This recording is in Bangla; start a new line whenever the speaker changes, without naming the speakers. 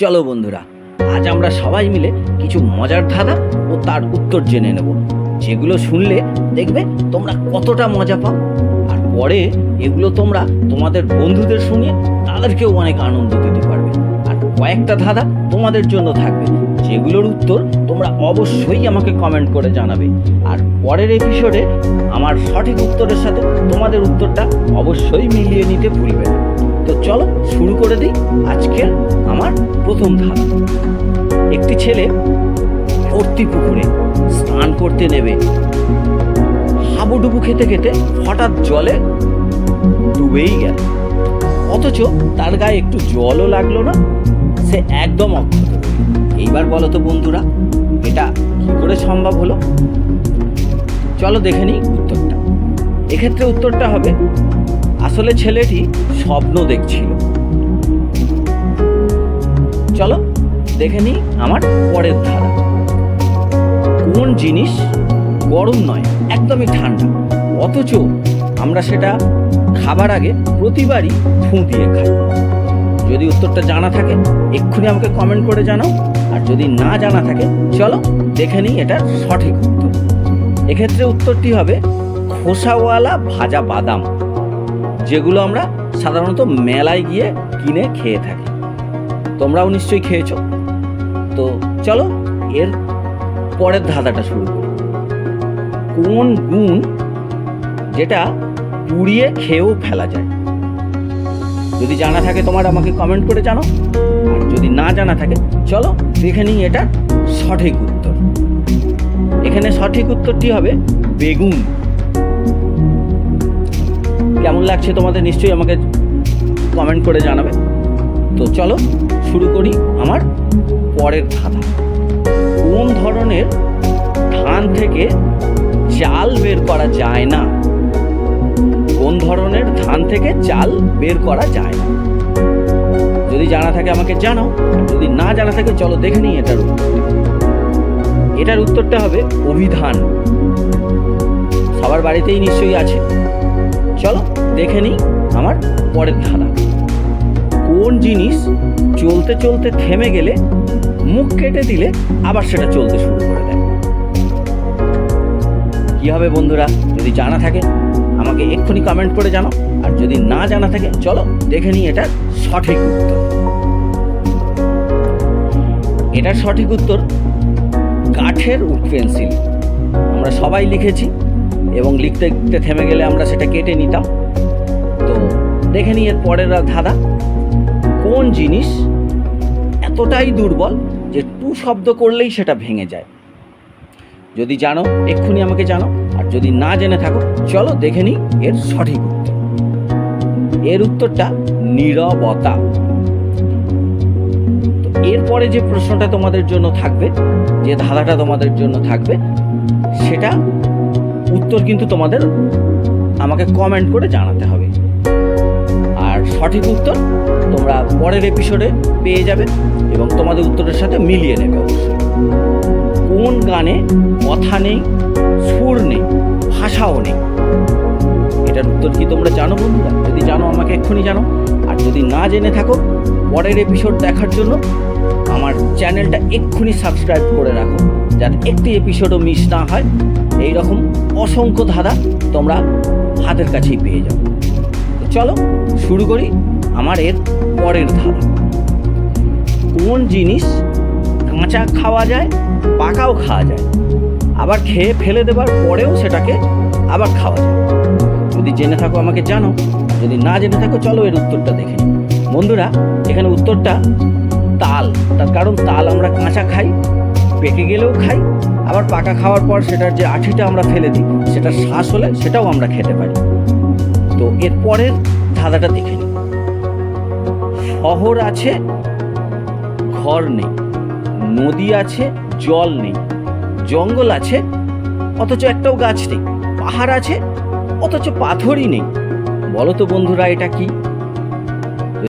চলো বন্ধুরা, আজ আমরা সবাই মিলে কিছু মজার ধাঁধা ও তার উত্তর জেনে নেব। যেগুলো শুনলে দেখবে তোমরা কতটা মজা পাও। আর পরে এগুলো তোমরা তোমাদের বন্ধুদের শুনিয়ে তাদেরকেও অনেক আনন্দ দিতে পারবে। আর কয়েকটা ধাঁধা তোমাদের জন্য থাকবে, যেগুলোর উত্তর তোমরা অবশ্যই আমাকে কমেন্ট করে জানাবে। আর পরের এপিসোডে আমার সঠিক উত্তরের সাথে তোমাদের উত্তরটা অবশ্যই মিলিয়ে নিতে ভুলবে না। তো চলো শুরু করে দিই আজকের আমার প্রথম ধাপ। একটি ছেলে ভর্তি পুকুরে স্নান করতে নেবে। হাবুডুবু খেতে খেতে হঠাৎ জলে ডুবেই গেল। অথচ তার গায়ে একটু জলও লাগল না, সে একদম অক্ষত। এইবার বলো তো বন্ধুরা, এটা কি করে সম্ভব হলো? চলো দেখে নিই উত্তরটা। এক্ষেত্রে উত্তরটা হবে আসলে ছেলেটি স্বপ্ন দেখছিল। চলো দেখে নিই আমার পরের ধারা। কোন জিনিস গরম নয়, একদমই ঠান্ডা। অথচ আমরা সেটা খাবার আগে প্রতিবারই ফুঁ দিয়ে খাই। যদি উত্তরটা জানা থাকে, এক্ষুনি আমাকে কমেন্ট করে জানাও। আর যদি না জানা থাকে, চলো দেখে নিই এটার সঠিক উত্তর। এক্ষেত্রে উত্তরটি হবে, খোসাওয়ালা ভাজা বাদাম। যেগুলো আমরা সাধারণত মেলায় গিয়ে কিনে খেয়ে থাকি। তোমরাও নিশ্চয়ই খেয়েছো। তো চলো, এর পরের ধাঁধাটা শুরু করি। কোন গুণ যেটা পুড়িয়ে খেয়েও ফেলা যায়? যদি জানা থাকে তোমার, আমাকে কমেন্ট করে জানো আর যদি না জানা থাকে, চলো দেখে নিই এটা সঠিক উত্তর। এখানে সঠিক উত্তরটি হবে বেগুন। কেমন লাগছে তোমাদের নিশ্চয়ই আমাকে কমেন্ট করে জানাবে। তো চলো শুরু করি আমার পরের ধাঁধা। কোন ধরনের ধান থেকে চাল বের করা যায় না? কোন ধরনের ধান থেকে চাল বের করা যায় না? যদি জানা থাকে আমাকে জানাও, যদি না জানা থাকে চলো দেখে নিই এটার এটার উত্তরটা হবে অভিধান। সবার বাড়িতেই নিশ্চয়ই আছে। চলো দেখে নিই আমার পরের ধাঁধা কোন জিনিস চলতে চলতে থেমে গেলে মুখ কেটে দিলে আবার সেটা চলতে শুরু করে দেয়। কি হবে বন্ধুরা? যদি জানা থাকে, আমাকে এক্ষুনি কমেন্ট করে জানাও। আর যদি না জানা থাকে, চলো দেখে নিই এটার সঠিক উত্তর। এটার সঠিক উত্তর কাঠের উড পেন্সিল আমরা সবাই লিখেছি এবং লিখতে লিখতে থেমে গেলে আমরা সেটা কেটে নিতাম। তো দেখে নিই এর পরের ধাঁধা। কোন জিনিস এতটাই দুর্বল যে টু শব্দ করলেই সেটা ভেঙে যায়? যদি জানো, এক্ষুনি আমাকে জানো, আর যদি না জেনে থাকো, চলো দেখে নিই এর সঠিক উত্তর। এর উত্তরটা নীরবতা। এরপরে যে প্রশ্নটা তোমাদের জন্য থাকবে, যে ধাঁধাটা তোমাদের জন্য থাকবে, সেটা উত্তর কিন্তু তোমাদের আমাকে কমেন্ট করে জানাতে হবে। আর সঠিক উত্তর তোমরা পরের এপিসোডে পেয়ে যাবে এবং তোমাদের উত্তরের সাথে মিলিয়ে নেবে অবশ্যই। কোন গানে কথা নেই, সুর নেই, ভাষাও নেই? এটার উত্তর কি তোমরা জানো বন্ধুরা? যদি জানো, আমাকে এক্ষুনি জানো। আর যদি না জেনে থাকো, পরের এপিসোড দেখার জন্য আমার চ্যানেলটা এক্ষুনি সাবস্ক্রাইব করে রাখো। যাতে একটি এপিসোডও মিস না হয়। এই রকম অসংখ্য ধাঁধা তোমরা হাতের কাছেই পেয়ে যাও। চলো শুরু করি আমার এর পরের ধাঁধা। কোন জিনিস কাঁচা খাওয়া যায়, পাকাও খাওয়া যায়? আবার খেয়ে ফেলে দেবার পরেও সেটাকে আবার খাওয়া যায়। যদি জেনে থাকো আমাকে জানো, যদি না জেনে থাকো চলো এর উত্তরটা দেখে বন্ধুরা, এখানে উত্তরটা তাল। তার কারণ তাল আমরা কাঁচা খাই পেকে গেলেও খাই, আবার পাকা খাওয়ার পর সেটার যে আঠিটা আমরা ফেলে দিই, সেটা শ্বাস হলে সেটাও আমরা খেতে পারি। তো এর পরের ধাঁধাটা দেখে নিই। শহর আছে, ঘর নেই, নদী আছে, জল নেই, জঙ্গল আছে, অথচ একটাও গাছ নেই, পাহাড় আছে, অথচ পাথরই নেই। বলো তো বন্ধুরা, এটা কি?